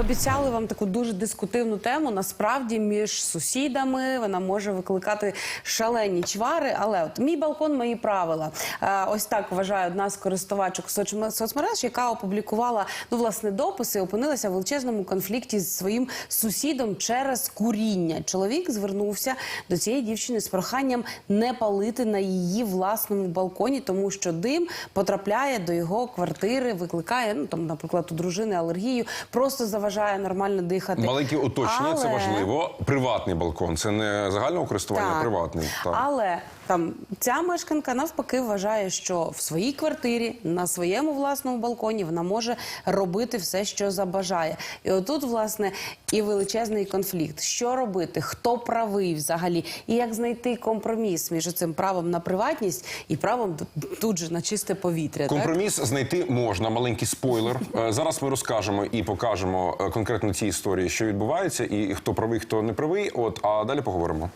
Обіцяли вам таку дуже дискутивну тему. Насправді між сусідами вона може викликати шалені чвари. Але от мій балкон, мої правила. Е, ось так вважає одна з користувачок соцме- соцмереж, яка опублікувала ну власне дописи. Опинилася в величезному конфлікті з своїм сусідом через куріння. Чоловік звернувся до цієї дівчини з проханням не палити на її власному балконі, тому що дим потрапляє до його квартири, викликає ну там, наприклад, у дружини алергію, просто заважає нормально дихати. Маленькі уточнення, це важливо. Приватний балкон, це не загального користування, а приватний. Так. Але там ця мешканка навпаки вважає, що в своїй квартирі на своєму власному балконі вона може робити все, що забажає. І отут, власне, і величезний конфлікт. Що робити? Хто правий взагалі? І як знайти компроміс між цим правом на приватність і правом тут же на чисте повітря? так? Компроміс знайти можна. Маленький спойлер. Е, Зараз ми розкажемо і покажемо е, конкретно ці історії, що відбувається, і хто правий, хто не правий. От а далі поговоримо.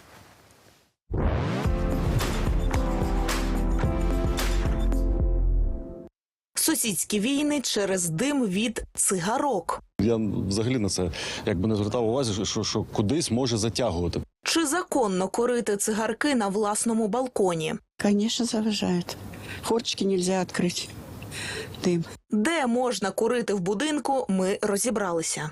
Сусідські війни через дим від цигарок. Я взагалі на це якби не звертав увазі, що, що кудись може затягувати. Чи законно курити цигарки на власному балконі? Конечно, заважают. Форточки нельзя открыть. Дым. Де можна курити в будинку, ми розібралися.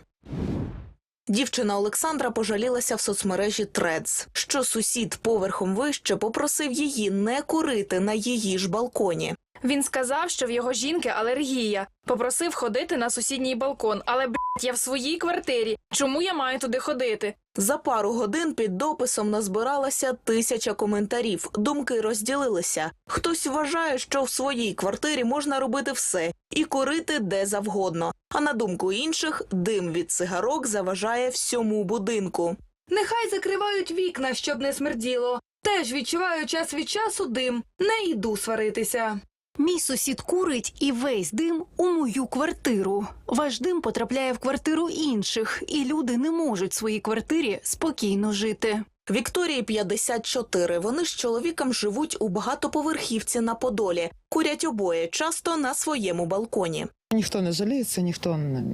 Дівчина Олександра пожалілася в соцмережі Threads, що сусід поверхом вище попросив її не курити на її ж балконі. Він сказав, що в його жінки алергія. Попросив ходити на сусідній балкон. Але блядь, я в своїй квартирі. Чому я маю туди ходити? За пару годин під дописом назбиралася тисяча коментарів. Думки розділилися. Хтось вважає, що в своїй квартирі можна робити все і курити де завгодно. А на думку інших, дим від цигарок заважає всьому будинку. Нехай закривають вікна, щоб не смерділо. Теж відчуваю час від часу дим. Не йду сваритися. Мій сусід курить і весь дим у мою квартиру. Ваш дим потрапляє в квартиру інших, і люди не можуть в своїй квартирі спокійно жити. Вікторії 54. Вони з чоловіком живуть у багатоповерхівці на Подолі. Курять обоє часто на своєму балконі. Ніхто не жаліється, ніхто не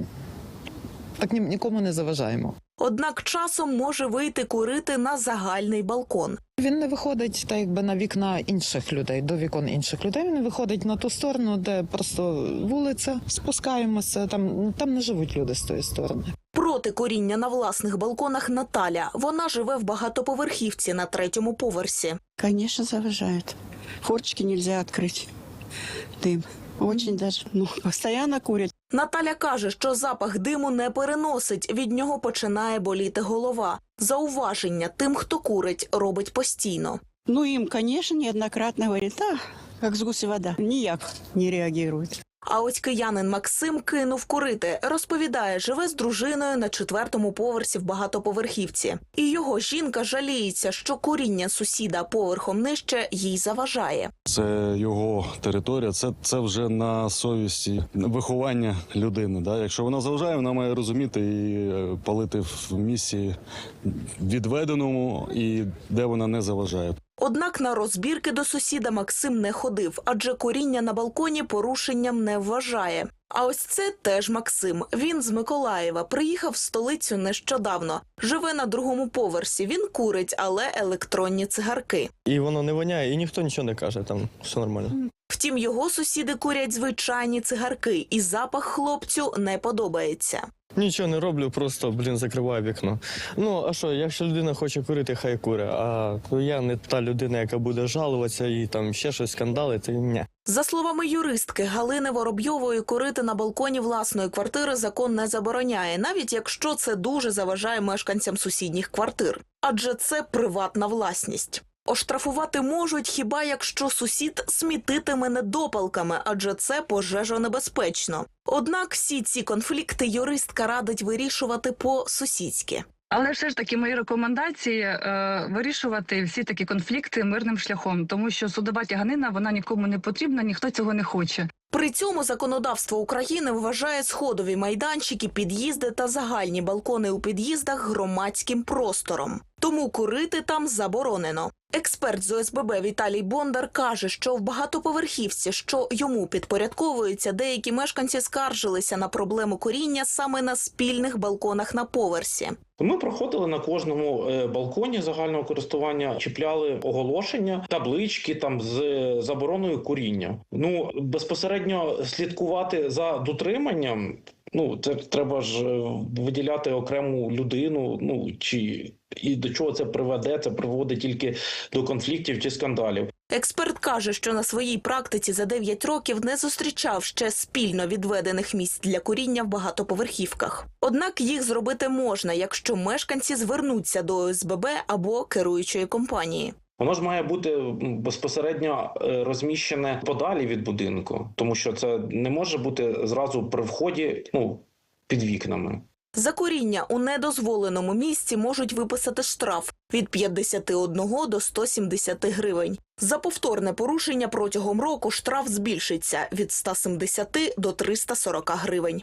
так ні, нікому не заважаємо. Однак часом може вийти курити на загальний балкон. Він не виходить так, якби на вікна інших людей, до вікон інших людей. Він виходить на ту сторону, де просто вулиця, спускаємося. Там там не живуть люди з тої сторони. Проти куріння на власних балконах Наталя. Вона живе в багатоповерхівці на третьому поверсі. Конечно, заважают. Форточки нельзя открыть. Дым. Очень даже, ну, постоянно курят. Наталя каже, що запах диму не переносить, від нього починає боліти голова. Зауваження тим, хто курить, робить постійно. Ну, їм, конечно, неоднократно говорят, да, як з гуси вода. ніяк не реагирует. А ось киянин Максим кинув курити. Розповідає, живе з дружиною на четвертому поверсі в багатоповерхівці. І його жінка жаліється, що куріння сусіда поверхом нижче їй заважає. Це його територія, це, це вже на совісті виховання людини. Да? Якщо вона заважає, вона має розуміти і е, палити в місці відведеному і де вона не заважає. Однак на розбірки до сусіда Максим не ходив, адже куріння на балконі порушенням не вважає. А ось це теж Максим. Він з Миколаєва приїхав в столицю нещодавно. Живе на другому поверсі. Він курить, але електронні цигарки. І воно не воняє, і ніхто нічого не каже, там все нормально. Втім, його сусіди курять звичайні цигарки, і запах хлопцю не подобається. Нічого не роблю, просто блін закриваю вікно. Ну а що, якщо людина хоче курити, хай куре. А я не та людина, яка буде жалуватися і там ще щось скандалити. Ні. За словами юристки Галини Воробйової, курити на балконі власної квартири закон не забороняє, навіть якщо це дуже заважає мешканцям сусідніх квартир, адже це приватна власність. Оштрафувати можуть хіба якщо сусід смітитиме недопалками, адже це пожежонебезпечно. Однак всі ці конфлікти юристка радить вирішувати по-сусідськи. Але все ж таки мої рекомендації е, вирішувати всі такі конфлікти мирним шляхом, тому що судова тяганина вона нікому не потрібна, ніхто цього не хоче. При цьому законодавство України вважає сходові майданчики, під'їзди та загальні балкони у під'їздах громадським простором. Тому курити там заборонено. Експерт з ОСББ Віталій Бондар каже, що в багатоповерхівці, що йому підпорядковуються, деякі мешканці скаржилися на проблему коріння саме на спільних балконах на поверсі. Ми проходили на кожному е, балконі загального користування, чіпляли оголошення, таблички там з е, забороною куріння. Ну безпосередньо слідкувати за дотриманням. Ну, це треба ж е, виділяти окрему людину. Ну чи і до чого це приведе? Це приводить тільки до конфліктів чи скандалів. Експерт каже, що на своїй практиці за 9 років не зустрічав ще спільно відведених місць для куріння в багатоповерхівках. Однак їх зробити можна, якщо мешканці звернуться до ОСББ або керуючої компанії. Воно ж має бути безпосередньо е, розміщене подалі від будинку, тому що це не може бути зразу при вході, ну під вікнами. За куріння у недозволеному місці можуть виписати штраф від 51 до 170 гривень. За повторне порушення протягом року штраф збільшиться від 170 до 340 гривень.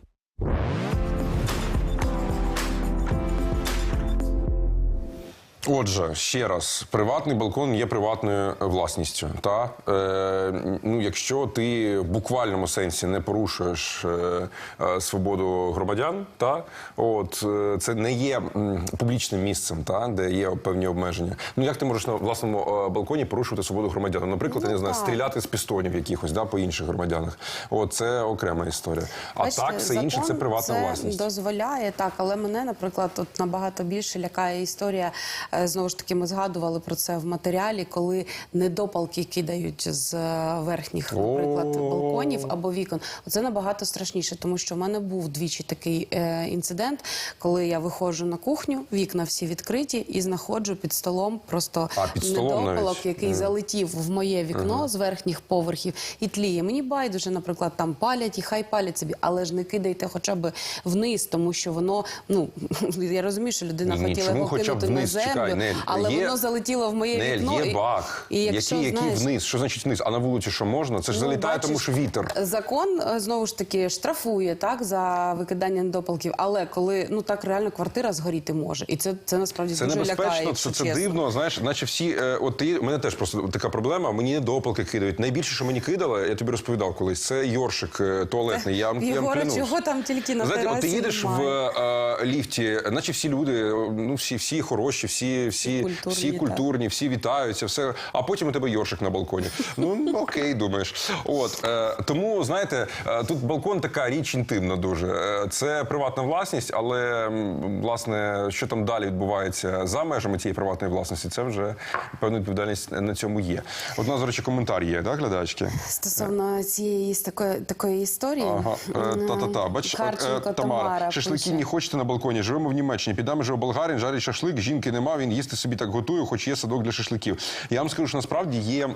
Отже, ще раз, приватний балкон є приватною власністю. Та е, ну, якщо ти в буквальному сенсі не порушуєш е, е, свободу громадян, та от е, це не є м, публічним місцем, та де є певні обмеження. Ну як ти можеш на власному е, балконі порушувати свободу громадян? Ну, Наприклад, я не знаю, так. стріляти з пістонів якихось да, по інших громадянах. От це окрема історія. А Бачите, так, все інше це приватна це власність. дозволяє так, але мене, наприклад, от набагато більше лякає історія. Е, Знову ж таки, ми згадували про це в матеріалі, коли недопалки кидають з е, верхніх, наприклад, балконів або вікон. Це набагато страшніше, тому що в мене був двічі такий е, інцидент, коли я виходжу на кухню, вікна всі відкриті, і знаходжу під столом просто недопалок, який залетів в моє вікно з верхніх поверхів і тліє. Мені байдуже, наприклад, там палять і хай палять собі, але ж не кидайте хоча б вниз, тому що воно ну я розумію, що людина хотіла його кинути на землю, Чекай, Нель, але є- воно залетіло в моє Нель, вікно. є і- баг. і якщо, який, який вниз? Що значить вниз? А на вулиці що можна? Це ж Ну, залітає, тому що вітер. Закон е, знову ж таки штрафує так за викидання недопалків, але коли ну так реально квартира згоріти може, і це, це насправді Це дуже небезпечно, лякає. це, це дивно. Знаєш, наче всі, е, от ти, мене теж просто така проблема. Мені недопалки кидають. Найбільше, що мені кидали, я тобі розповідав колись. Це йоршик е, туалетний. Я, клянусь. чого там тільки на Знаєте, от ти їдеш в немає. е, ліфті, наче всі люди, е, ну всі, всі хороші, всі, всі, культурні, всі культурні, всі вітаються, все. А потім у тебе йоршик на балконі. Ну окей, думаєш. От е, тому знаєте, е, тут балкон така річ інтимна. Дуже Е, це приватна власність, але власне, що там далі відбувається за межами цієї приватної власності, це вже певна відповідальність на цьому є. От у нас, до речі, коментар є, так, глядачки? Стосовно цієї такої такої історії, Ага, е, та-та-та. Бач, Харченко Тамара, Тамара шашлики не хочете на балконі. Живемо в Німеччині. Підемо вже в Болгарію, жарить шашлик, жінки нема, він їсти собі так готує, хоч є садок для шашликів. Я вам скажу, що насправді є.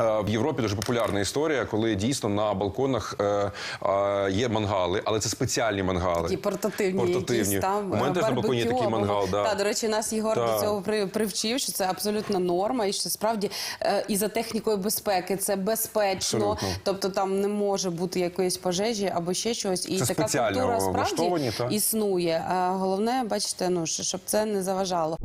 Е, В Європі дуже популярна історія, коли дійсно на балконах е, е, є мангали, але це спеціальні мангали. Такі портативні, Портативні. якісь там У мене теж на балконі є такий мангал, да. Та, до речі, нас Єгор до цього при, привчив, що це абсолютно норма, і що справді і за технікою безпеки це безпечно. Абсолютно. Тобто там не може бути якоїсь пожежі або ще щось. І Це така культура справді та. існує. А головне, бачите, ну що- щоб це не заважало.